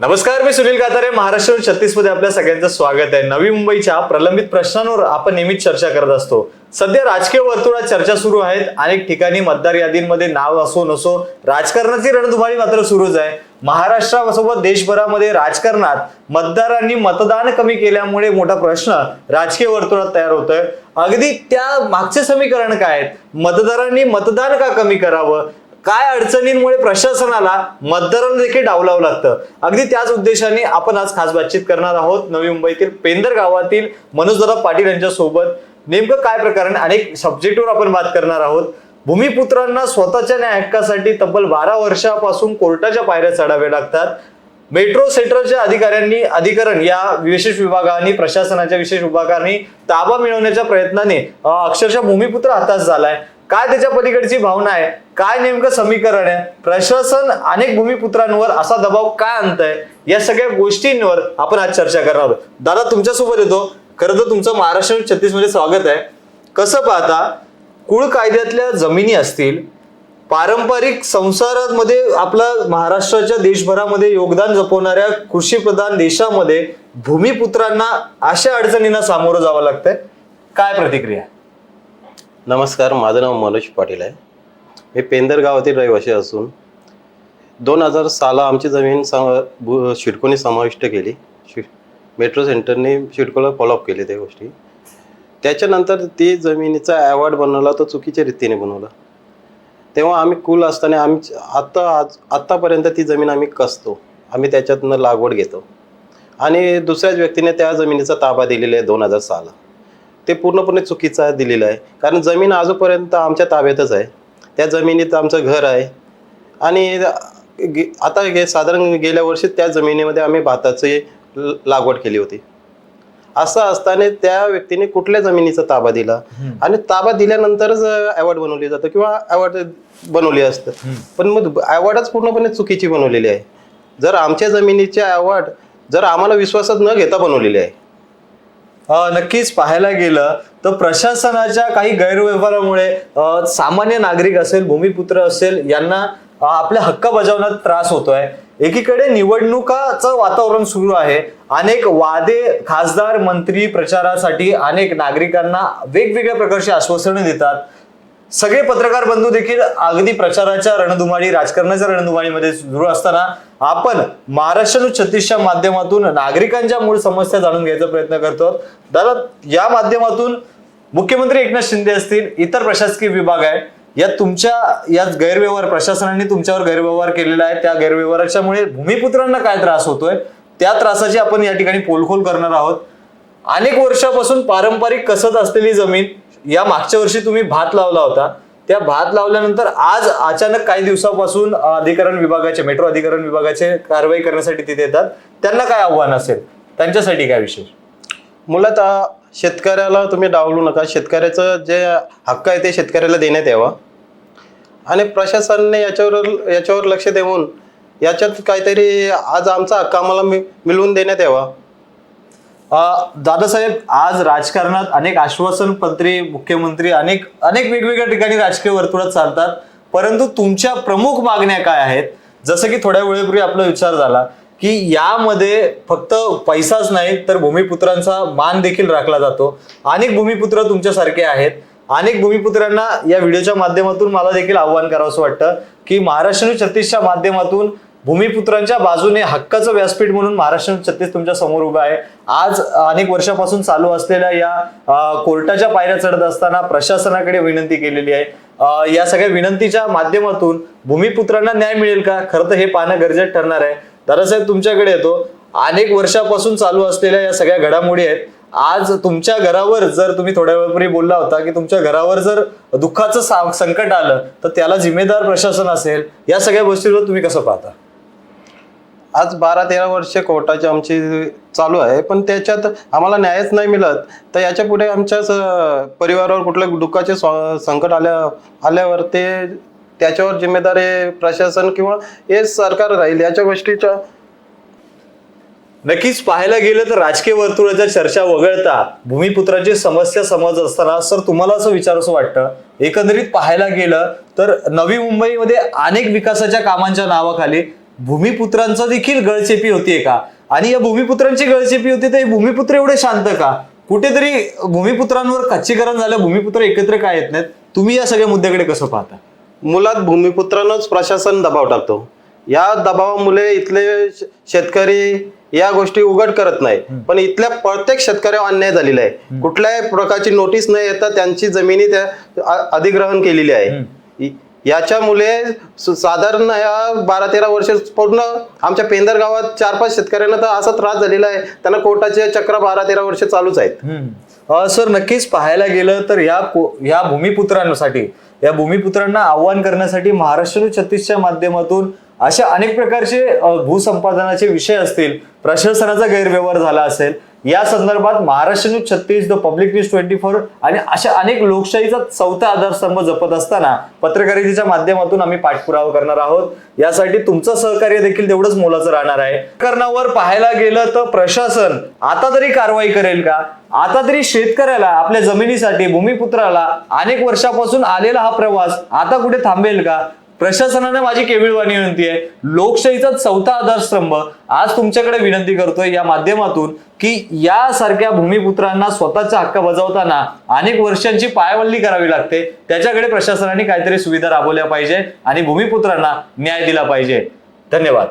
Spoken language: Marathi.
नमस्कार मी सुनील कातारे महाराष्ट्र छत्तीसमध्ये आपल्या सगळ्यांचं स्वागत आहे. नवी मुंबईच्या प्रलंबित प्रश्नांवर आपण नेहमीच चर्चा करत असतो. सध्या राजकीय वर्तुळात चर्चा सुरू आहेत. अनेक ठिकाणी मतदार यादींमध्ये नाव असो नसो राजकारणाची रणधुमाळी मात्र सुरूच आहे. महाराष्ट्रासोबत देशभरामध्ये राजकारणात मतदारांनी मतदान कमी केल्यामुळे मोठा प्रश्न राजकीय वर्तुळात तयार होतोय. अगदी त्या मागचे समीकरण काय आहेत? मतदारांनी मतदान का कमी करावं? काय अडचणींमुळे प्रशासनाला मतदारांना देखील डावलावं लागतं? अगदी त्याच उद्देशाने आपण आज खास बातचीत करणार आहोत. नवी मुंबईतील पेंदर गावातील मनोजदादा पाटील यांच्या सोबत नेमकं काय प्रकरण अनेक सब्जेक्टवर आपण बात करणार आहोत. भूमिपुत्रांना स्वतःच्या न्याय हक्कासाठी तब्बल बारा वर्षापासून कोर्टाच्या पायऱ्या चढाव्या लागतात. मेट्रो सेंटरच्या अधिकाऱ्यांनी अधिकरण या विशेष विभागाने प्रशासनाच्या विशेष विभागाने ताबा मिळवण्याच्या प्रयत्नाने अक्षरशः भूमिपुत्र हातात झालाय. काय त्याच्या पलीकडची भावना आहे? काय नेमकं समीकरण आहे? प्रशासन अनेक भूमिपुत्रांवर असा दबाव काय आणतंय? या सगळ्या गोष्टींवर आपण आज चर्चा करणार आहोत. दादा तुमच्यासोबत येतो. खरं तर तुमचं महाराष्ट्र छत्तीसमध्ये स्वागत आहे. कसं पाहता कुळ कायद्यातल्या जमिनी असतील पारंपरिक संसारामध्ये आपला महाराष्ट्राच्या देशभरामध्ये योगदान जपवणाऱ्या कृषीप्रधान देशामध्ये भूमिपुत्रांना अशा अडचणींना सामोरं जावं लागतंय. काय प्रतिक्रिया? नमस्कार माझं नाव मनोज पाटील आहे. मी पेंदर गावातील रहिवासी असून दोन हजार साला आमची जमीन सम शिडकोने समाविष्ट केली. शि मेट्रो सेंटरने शिडकोला फॉलोअप केले त्या गोष्टी. त्याच्यानंतर ती जमिनीचा अवॉर्ड बनवला तो चुकीच्या रीतीने बनवला. तेव्हा आम्ही कुल असताना आम्ही आत्ता आज आत्तापर्यंत ती जमीन आम्ही कसतो आम्ही त्याच्यातनं लागवड घेतो. आणि दुसऱ्याच व्यक्तीने त्या जमिनीचा ताबा दिलेला आहे दोन हजार सहाला. ते पूर्णपणे चुकीचं दिलेलं आहे. कारण जमीन आजूपर्यंत आमच्या ताब्यातच आहे. त्या जमिनीत आमचं घर आहे. आणि गे- आता गे साधारण गेल्या वर्षी त्या जमिनीमध्ये आम्ही भाताची लागवड केली होती. असं असताना त्या व्यक्तीने कुठल्या जमिनीचा ताबा दिला? आणि ताबा दिल्यानंतरच अवॉर्ड बनवली जातं किंवा अवॉर्ड बनवली असतं. पण मग अवॉर्डच पूर्णपणे चुकीची बनवलेली आहे. जर आमच्या जमिनीचे अवॉर्ड जर आम्हाला विश्वासात न घेता बनवलेले आहे नक्कीच पाहायला गेलं तर प्रशासनाच्या काही गैरव्यवहारामुळे सामान्य नागरिक असेल भूमिपुत्र असेल यांना आपल्या हक्क बजावण्यात त्रास होतोय. एकीकडे निवडणुकाचं वातावरण सुरू आहे. अनेक वादे खासदार मंत्री प्रचारासाठी अनेक नागरिकांना वेगवेगळ्या प्रकारची आश्वासनं देतात. सगळे पत्रकार बंधू देखील अगदी प्रचाराच्या रणधुमाळी राजकारणाच्या रणधुमाळीमध्ये सुरू असताना आपण महाराष्ट्र छत्तीसच्या माध्यमातून नागरिकांच्या मूळ समस्या जाणून घ्यायचा प्रयत्न करतो. दादा या माध्यमातून मुख्यमंत्री एकनाथ शिंदे असतील इतर प्रशासकीय विभाग आहे या तुमच्या या गैरव्यवहार प्रशासनाने तुमच्यावर गैरव्यवहार केलेला आहे. त्या गैरव्यवहाराच्यामुळे भूमिपुत्रांना काय त्रास होतोय? त्या त्रासाची आपण या ठिकाणी पोलखोल करणार आहोत. अनेक वर्षापासून पारंपरिक कसत असलेली जमीन या मागच्या वर्षी तुम्ही भात लावला होता. त्या भात लावल्यानंतर आज अचानक काही दिवसापासून अधिकरण विभागाचे मेट्रो अधिकरण विभागाचे कारवाई करण्यासाठी तिथे येतात. त्यांना काय आव्हान असेल? त्यांच्यासाठी काय विशेष? मुळात शेतकऱ्याला तुम्ही डावलू नका. शेतकऱ्याचं जे हक्क आहे ते शेतकऱ्याला देण्यात यावा. आणि प्रशासनाने याच्यावर याच्यावर लक्ष देऊन याच्यात काहीतरी आज आमचा हक्क आम्हाला मि- मिळवून देण्यात यावा. दादासाहेब आज राजकारणात अनेक आश्वासन पत्रे मुख्यमंत्री अनेक अनेक वेगवेगळ्या ठिकाणी राजकीय वर्तुळात चालतात. परंतु तुमच्या प्रमुख मागण्या काय आहेत? जसं की थोड्या वेळेपूर्वी आपला विचार झाला की यामध्ये फक्त पैसाच नाही तर भूमिपुत्रांचा मान देखील राखला जातो. अनेक भूमिपुत्र तुमच्यासारखे आहेत. अनेक भूमिपुत्रांना या व्हिडिओच्या माध्यमातून मला देखील आव्हान करावं असं की महाराष्ट्र न्यूज छत्तीसच्या माध्यमातून भूमिपुत्रांच्या बाजूने हक्काचं व्यासपीठ म्हणून महाराष्ट्र छत्तीस तुमच्यासमोर उभा आहे. आज अनेक वर्षापासून चालू असलेल्या या कोर्टाच्या पायऱ्या चढत असताना प्रशासनाकडे विनंती केलेली आहे. या सगळ्या विनंतीच्या माध्यमातून भूमिपुत्रांना न्याय मिळेल का? खरं तर हे पाहणं गरजेचं ठरणार आहे. दादासाहेब तुमच्याकडे येतो. अनेक वर्षापासून चालू असलेल्या या सगळ्या घडामोडी आहेत. आज तुमच्या घरावर जर तुम्ही थोड्या वेळपूर्वी बोलला होता की तुमच्या घरावर जर दुःखाचं संकट आलं तर त्याला जिम्मेदार प्रशासन असेल. या सगळ्या गोष्टीवर तुम्ही कसं पाहता? आज बारा तेरा वर्ष कोर्टाची आमची चालू आहे पण त्याच्यात आम्हाला न्यायच नाही मिळत. तर याच्यापुढे आमच्या परिवारावर कुठल्या दुःखाचे संकट आल्या आल्यावर ते त्याच्यावर जिम्मेदार हे प्रशासन किंवा हे सरकार राहील याच्या गोष्टीच्या नक्कीच पाहायला गेलं तर राजकीय वर्तुळाच्या चर्चा वगळता भूमिपुत्राची समस्या समज असताना सर तुम्हाला असं विचार असं वाटतं? एकंदरीत पाहायला गेलं तर नवी मुंबईमध्ये अनेक विकासाच्या कामांच्या नावाखाली भूमिपुत्रांचा देखील गळचेपी होतीये का आणि या भूमिपुत्रांची गळचेपी होती तर हे भूमिपुत्र एवढे शांत का? कुठेतरी भूमिपुत्रांवर खच्चीकरण झालं भूमिपुत्र एकत्र काय येत नाहीत? तुम्ही या सगळ्या मुद्द्याकडे कसं पाहता? मुळात भूमिपुत्रांनाच प्रशासन दबाव टाकतो. या दबावामुळे इथले शेतकरी या गोष्टी उघड करत नाही पण इथल्या प्रत्येक शेतकऱ्यावर अन्याय झालेला आहे. कुठल्याही प्रकारची नोटीस न येता त्यांची जमिनी त्या अधिग्रहण केलेली आहे. याच्या याच्यामुळे साधारण या बारा तेरा वर्ष पूर्ण आमच्या पेंदर गावात चार पाच शेतकऱ्यांना तर असा त्रास झालेला आहे. त्यांना कोर्टाचे चक्र बारा तेरा वर्ष चालूच आहेत. सर नक्कीच पाहायला गेलं तर या या भूमिपुत्रांसाठी या भूमिपुत्रांना आव्हान करण्यासाठी महाराष्ट्र छत्तीसच्या माध्यमातून अशा अनेक प्रकारचे भूसंपादनाचे विषय असतील प्रशासनाचा गैरव्यवहार झाला असेल या संदर्भात महाराष्ट्र न्यूज छत्तीस the public news twenty four आणि अशा अनेक लोकशाहीचा चौथा आधारस्तंभ जपत असताना पत्रकारितेच्या माध्यमातून आम्ही पाठपुरावा करणार आहोत. यासाठी तुमचं सहकार्य देखील तेवढंच मोलाचं राहणार आहे. करणावर पाहायला गेलं तर प्रशासन आता तरी कारवाई करेल का? आता तरी शेतकऱ्याला आपल्या जमिनीसाठी भूमिपुत्राला अनेक वर्षापासून आलेला हा प्रवास आता कुठे थांबेल का? प्रशासनाने माझी केविळवाणी विनंती आहे लोकशाहीचा चौथा आधारस्तंभ आज तुमच्याकडे विनंती करतोय या माध्यमातून की यासारख्या भूमिपुत्रांना स्वतःचा हक्क बजावताना अनेक वर्षांची पायवल्ली करावी लागते. त्याच्याकडे प्रशासनाने काहीतरी सुविधा राबवल्या पाहिजे आणि भूमिपुत्रांना न्याय दिला पाहिजे. धन्यवाद.